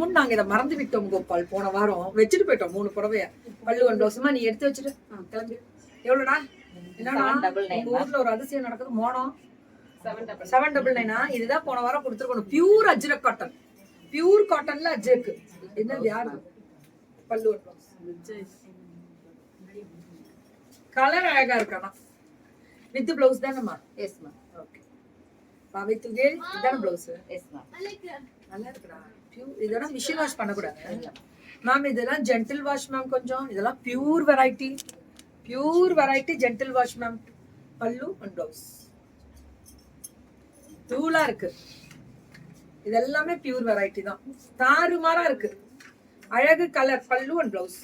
முன் நாங்க இதை மறந்து விட்டோம் கோபால். போன வாரம் வச்சுட்டு போயிட்டோம் மூணு புடவைய. பல்லு ஒன் பிளவுஸுமா நீ எடுத்து வச்சுட்டு கிளம்பி. எவ்வளோடா? என்னடா? Seven double nine உங்க ஊர்ல ஒரு அதிசயம் நடக்குது மோனம் செவன் டபுள் நைனா இதுதான் போன வாரம் கொடுத்துருக்கணும். பியூர் அஜ்ரக் காட்டன் பியூர் காட்டன்ல அஜ்ரக் என்னது யாரு? பல்லு ஒன் பிளவுஸ் கலர் அழகா இருக்கானா வித் பிளவுஸ் தானேம்மா எஸ் மேம் ஓகே பாவை துகேல் இதான பிளவுஸ் எஸ் மேம் நல்லா இருக்குடா. இதெல்லாம் மிஷின் வாஷ் பண்ணக்கூடாது. மேம் இதெல்லாம் ஜென்டில் வாஷ் மேம் கொஞ்சம். இதெல்லாம் pure variety pure variety gentle wash ma'am pallu and blouse தூளா இருக்கு. இது எல்லாமே பியூர் வெரைட்டி தான். தாறுமாறா இருக்கு. அழகு கலர் பல்லு அண்ட் ப்ளவுஸ்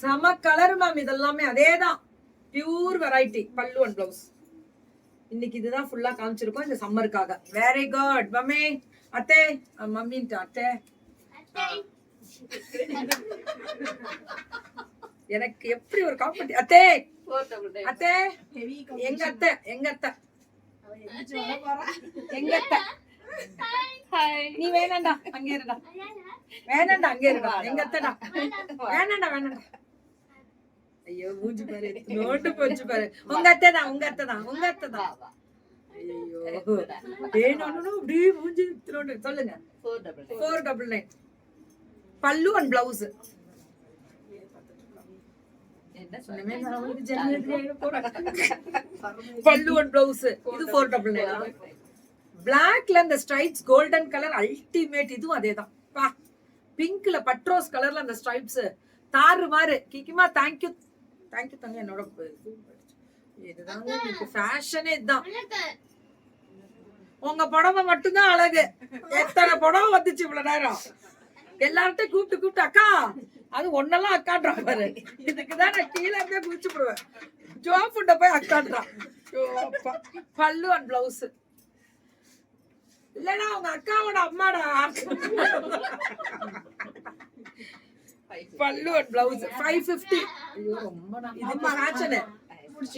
செம கலர் மேம் இதெல்லாமே அதே தான் pure variety pallu and blouse இன்னைக்கு இதுதான் ஃபுல்லா காமிச்சிருக்கோம் இந்த சம்மருக்காக வெரி குட் மம்மி அத்தே மம்மின்ட்டு அத்தை. எனக்கு எப்படி ஒரு காம்படி அத்தே! அத்தே! எங்க அத்தை? எங்க அத்தை? எங்க அத்தை? ஹாய் நீ வேணாண்டா அங்கே இருடா. வேணாண்டா அங்கே இருடா. எங்க அத்தைடா. வேணாண்டா வேணாண்டா. ஐயோ மூஞ்சி பாரு நோட்டு போச்சு பாரு. உங்க அத்தை தான் உங்க அத்தை தான் உங்க அத்தை தான். ஐயோ வேணும்னு அப்படியே மூஞ்சி திருண்டு சொல்லுங்க. Four double nine four double nine pallu and blouse. Pallu and blouse இது ஃபோர் டபுள் நைன் பிளாக்ல இந்த ஸ்ட்ரைப்ஸ் கோல்டன் கலர் அல்டிமேட் இதுவும் அதேதான். பா. பிங்க்ல பட்ரோஸ் கலர்ல அந்த ஸ்ட்ரைப்ஸ் தாறு மாறு கிக்கிமா தேங்க்யூ தேங்க்யூ தங்க என்னோட இது இதுதாங்க ஃபேஷனே இதுதான். உங்க புடவை மட்டும்தான் அழகு. எத்தனை புடவை வந்துச்சு இவ்வளவு நேரம்? எல்லார்ட்டையும் கூப்பிட்டு கூப்பிட்டு அக்கா அது ஒன்னெல்லாம் அக்கான்றா பாரு. இதுக்குதான் நான் கீழே இருந்தே குதிச்சு போடுவேன் ஜோ ஃபுட்ட போய் அக்கான்றான். பல்லு அண்ட் பிளவுஸ் இல்லடா உங்க அக்காவோட அம்மாடா. Pallu and blouse five fifty இது இப்ப ஃபேஷனு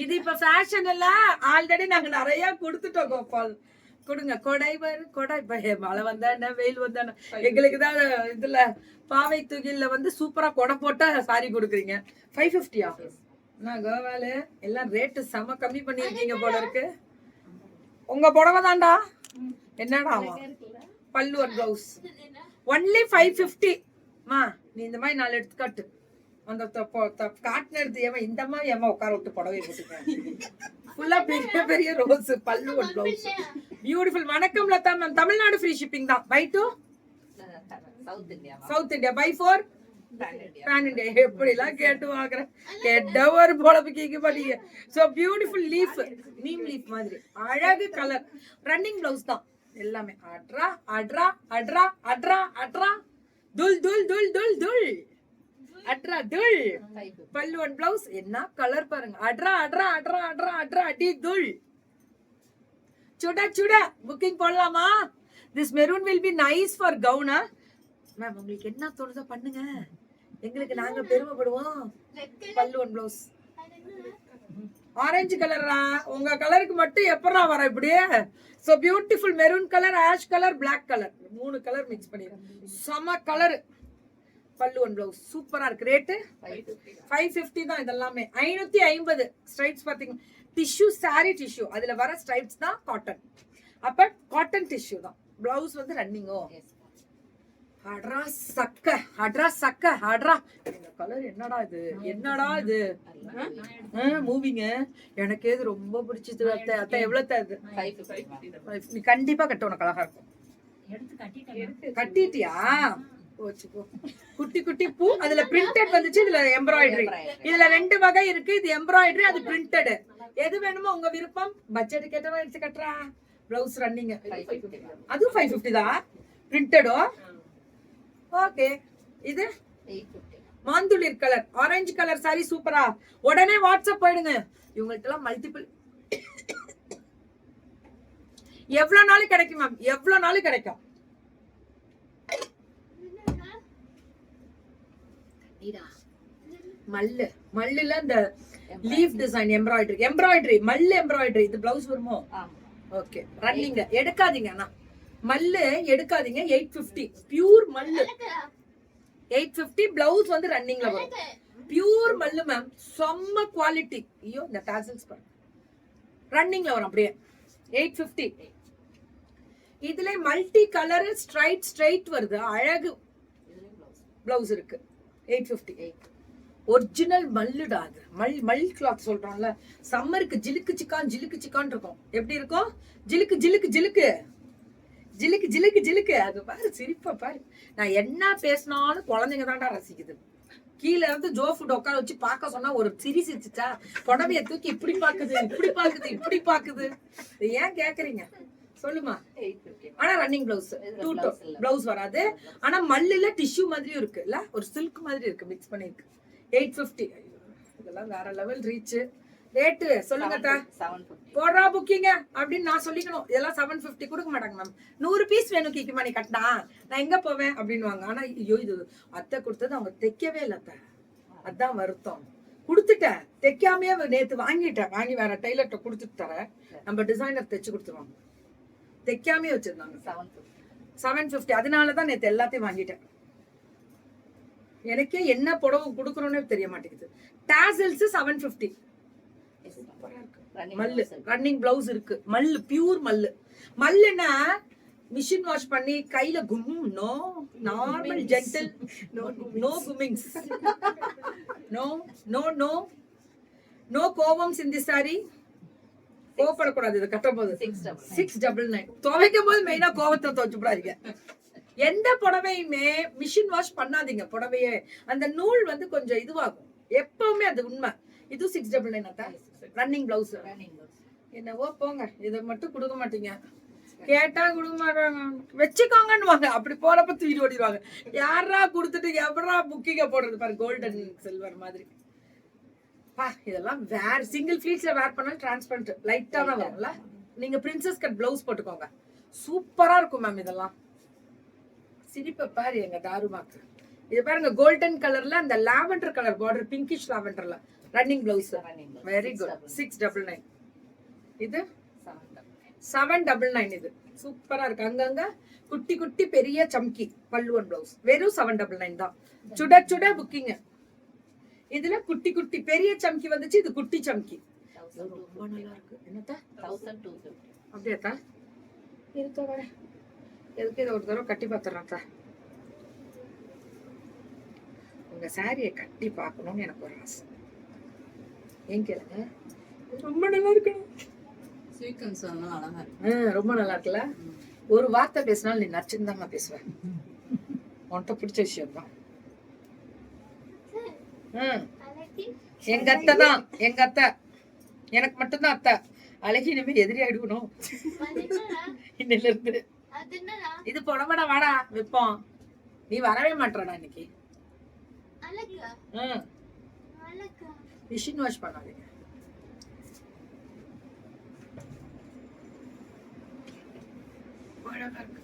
இது இப்ப ஃபேஷன் இல்ல. ஆல்ரெடி நாங்க நிறைய கொடுத்துட்டோம் கோபால். கொடுங்க. கொடை பாரு கொடை. மழை வந்தா என்ன? வெயில் வந்தா என்ன? எங்களுக்கு தான் இதுல பாவை தூகில்ல வந்து சூப்பரா கொடை போட்ட சாரி கொடுக்குறீங்க. ஃபைவ் ஃபிஃப்டியா நான் கோவாலு எல்லாம் ரேட்டு செம கம்மி பண்ணிருக்கீங்க போல இருக்கு. உங்க புடவை தான்டா. என்னடா பல்லு ஒரு பிளவுஸ் ஒன்லி ஃபைவ் ஃபிஃப்டி மா. நீ இந்த மாதிரி நாலு எடுத்து காட்டு அந்த காட்டின எடுத்து ஏமா இந்த மாதிரி ஏமா உட்கார விட்டு புடவை போட்டுக்கேன் ஃபுல்லா பெரிய பெரிய ரோஸ் பல்லு ஒரு பிளவுஸ் பியூட்டிஃபுல் வணக்கம் Latha ma'am Tamil Nadu free shipping தான். By to South India South India by four pan India எப்படிலாம் கேட்டு வாங்குறேன் கெட்ட ஒரு படிக்க so beautiful leaf neem leaf மாதிரி. அழகு கலர் ரன்னிங் பிளவுஸ் தான். எல்லாமே. அட்ரா அட்ரா அட்ரா அட்ரா அட்ரா. துல் துல் துல் துல் துல் அட்ரா துல் பல்லு ஒன் பிளவுஸ் என்ன கலர் பாருங்க. அட்ரா அட்ரா அட்ரா அட்ரா அட்ரா அடி துல் சுட சுட. புக்கிங் போடலாமா? This maroon will be nice for கவுனா ma'am உங்களுக்கு என்ன தோணுதோ பண்ணுங்க. எங்களுக்கு நாங்க பெருமைப்படுவோம். பல்லு ஒன் பிளவுஸ் ஆரஞ்சு கலரா? உங்க கலருக்கு மட்டும் எப்படா வர இப்படியே so beautiful maroon colour ash colour black colour மூணு கலர் மிக்ஸ் பண்ணிடுறேன் செம கலர் பல்லு ஒன் பிளவுஸ் சூப்பரா இருக்கு. ரேட்டு ஃபைவ் ஃபிஃப்டி தான் இதெல்லாமே. ஐநூத்தி ஐம்பது. ஸ்ட்ரைப்ஸ் பாத்தீங்கன்னா டிஷ்யூ சாரி டிஷ்யூ அதுல வர ஸ்ட்ரைப்ஸ் தான் காட்டன் அப்ப காட்டன் டிஷ்யூ தான். பிளவுஸ் வந்து ரன்னிங்கோ எஸ் அட்ரா சக்க அட்ரா சக்க அட்ரா இந்த கலர் என்னடா இது? என்னடா இது? மூவிங்க எனக்கு இது ரொம்ப பிடிச்சது அத்தை. அத்தை எவ்வளவு இது? நீ கண்டிப்பா கட்ட உனக்கு அழகா இருக்கும். கட்டிட்டியா? போச்சு போ. குட்டி குட்டி பூ அதுல பிரிண்டட் வந்துச்சு இதுல எம்ப்ராய்டரி இதுல ரெண்டு வகை இருக்கு இது எம்ப்ராய்டரி அது பிரிண்டட் எது வேணுமோ உங்க விருப்பம். பட்ஜெட் கேட்டவா எடுத்து கட்டுறா. பிளவுஸ் ரன்னிங் அதுவும் ஃபைவ் ஃபிஃப்டி தான். பிரிண்டடோ ஓகே இது? மாந்துளிர் கலர் ஆரஞ்சு கலர் சாரி சூப்பரா உடனே வாட்ஸ்அப் போயிடுங்க. இவங்கள்ட்ட எல்லாம் மல்டிபிள் எவ்வளவு நாள் கிடைக்கும் மேம் எவ்வளவு நாள் கிடைக்கும். மல்லு. மல்லுல இந்த லீஃப் டிசைன் எம்ப்ராய்டரி எம்ப்ராய்டரி மல்லு எம்ப்ராய்டரி இது பிளவுஸ் வருமோ? ஓகே ரன்னிங்க எடுக்காதீங்க அண்ணா. மல்லு எடுக்காதீங்க. எயிட் பிப்டி பியூர் மல்லு. எயிட் பிப்டி பிளவுஸ் வந்து ரன்னிங்ல வரும். பியூர் மல்லு மேம் செம்ம குவாலிட்டி ஐயோ இந்த டாசல்ஸ் பாருங்க. ரன்னிங்ல வரும் அப்படியே. எயிட் பிப்டி இதுல மல்டி கலரு ஸ்ட்ரைட் ஸ்ட்ரைட் வருது. அழகு. பிளவுஸ் இருக்கு. எயிட் பிப்டி ஒரிஜினல் மல்லுடா அது மல் மல் கிளாத் சொல்றோம்ல. சம்மருக்கு ஜிலுக்கு சிக்கான் ஜிலுக்கு சிக்கான் இருக்கும். எப்படி இருக்கும்? ஜிலுக்கு ஜிலுக்கு ஜிலுக்கு. ஜிலுக்கு ஜிலுக்கு ஜிலுக்கு. அது பாரு சிரிப்பா பாரு. நான் என்ன பேசினாலும் குழந்தைங்க தான்டா ரசிக்குது. கீழே இருந்து ஜோ ஃபுட் உட்கார வச்சு பார்க்க சொன்னா ஒரு சிரி சிரிச்சுச்சா புடவைய தூக்கி இப்படி பாக்குது இப்படி பாக்குது இப்படி பாக்குது ஏன் கேக்குறீங்க? சொல்லுமா. 850. ஆனா ரன்னிங் பிளவுஸ் டூ. பிளவுஸ் வராது. ஆனா மல்லுல டிஷ்யூ மாதிரியும் இருக்கு இல்ல ஒரு சில்க் மாதிரி இருக்கு மிக்ஸ் பண்ணிருக்கு எயிட் பிப்டி இதெல்லாம் வேற லெவல் ரீச் ரேட்டு சொல்லுங்கக்கா 750. போடுறா புக்கிங்க அப்படின்னு நான் சொல்லிக்கணும். இதெல்லாம் செவன் பிப்டி கொடுக்க மாட்டாங்க மேம் நூறு பீஸ் வேணும் கிக்கு மணி கட்டினா. நான் எங்க போவேன்? அப்படின்னுவாங்க. ஆனா ஐயோ இது அத்தை கொடுத்தது அவங்க தைக்கவே இல்லை அத்தை. அதான் வருத்தம். கொடுத்துட்டேன். தைக்காமையே நேத்து வாங்கிட்டேன். வாங்கி வேற டெய்லர்கிட்ட கொடுத்துட்டு தரேன். நம்ம டிசைனர் தைச்சு கொடுத்துருவாங்க. தைக்காமையே வச்சிருந்தாங்க. 750. செவன் ஃபிஃப்டி அதனால தான் நேற்று எல்லாத்தையும் வாங்கிட்டேன். எனக்கே என்ன புடவை கொடுக்குறோன்னே தெரிய மாட்டேங்குது. டாசல்ஸ் செவன் ஃபிஃப்டி மல்லு. ரன்னிங் பிளவுஸ் இருக்கு. மல்லு பியூர் மல்லு. மல்லுன்னா மிஷின் வாஷ் பண்ணி கையில கும் நோ நார்மல் ஜென்டில் நோ குமிங்ஸ் நோ நோ நோ நோ கோபம் சிந்தி சாரி கோவப்படக்கூடாது இது கட்டும் போது. சிக்ஸ் டபுள் நைன் துவைக்கும் போது மெயினா கோவத்தை துவைச்சு போடாதீங்க. எந்த புடவையுமே மிஷின் வாஷ் பண்ணாதீங்க புடவையே. அந்த நூல் வந்து கொஞ்சம் இதுவாகும். எப்பவுமே அது உண்மை. இது சிக்ஸ் டபுள் நைன் அத்தா ரன்னிங் பிளவுஸ். என்னவோ போங்க. இதை மட்டும் கொடுக்க மாட்டீங்க. கேட்டா கொடுக்க மாட்டாங்க. வச்சுக்கோங்கன்னு அப்படி போறப்ப தூக்கி ஓடிடுவாங்க. யாரா கொடுத்துட்டு எப்படா புக்கிங்க போடுறது? பாரு கோல்டன் சில்வர் மாதிரி. பா இதெல்லாம் வேற சிங்கிள் ஃபிளீட்ஸ்ல வேர் பண்ணாலும் டிரான்ஸ்பரண்ட் லைட்டா தான் வரும்ல. நீங்க பிரின்சஸ் கட் பிளவுஸ் போட்டுக்கோங்க. சூப்பரா இருக்கும் மேம் இதெல்லாம். சிரிப்பை பாரு எங்க தாருமாக்கு இது பாருங்க கோல்டன் கலர்ல அந்த lavender colour border pinkish லாவெண்டர்ல running blouse. Very good. Six double nine இது. செவன் டபுள் நைன் இது. சூப்பரா இருக்கு. அங்கங்க குட்டி குட்டி பெரிய சம்கி பல்லுவன் பிளவுஸ் வெறும் செவன் டபுள் நைன் தான். சுட சுட புக்கிங் இதுல குட்டி குட்டி பெரிய சம்கி வந்துச்சு. இது குட்டி சம்கி. ரொம்ப நல்லா இருக்கு என்னத்தா. அப்படியாத்தா? இருக்க வர. எதுக்கு இதை ஒரு தடவை கட்டி பார்த்துறாத்தா உங்க சாரியை கட்டி பார்க்கணும்னு எனக்கு ஒரு ஆசை. ஏன் கேளுங்க? ரொம்ப நல்லா இருக்கணும். Sequence எல்லாம் அழகா ரொம்ப நல்லா இருக்குல்ல? ஒரு வார்த்தை பேசினாலும் நீ நச்சுன்னு தான் பேசுவ. உன்கிட்ட பிடிச்ச விஷயம் தான். எங்க அத்தை தான். எங்க அத்தை. எனக்கு மட்டும்தான் அத்தை. அழகி இனிமே எதிரி ஆயிடுவணும் இன்னில இருந்து. இது புடவடா வாடா வைப்போம். நீ வரவே மாட்டடா இன்னைக்கு. மிஷின் வாஷ் பண்ணாதீங்க அழகா இருக்கு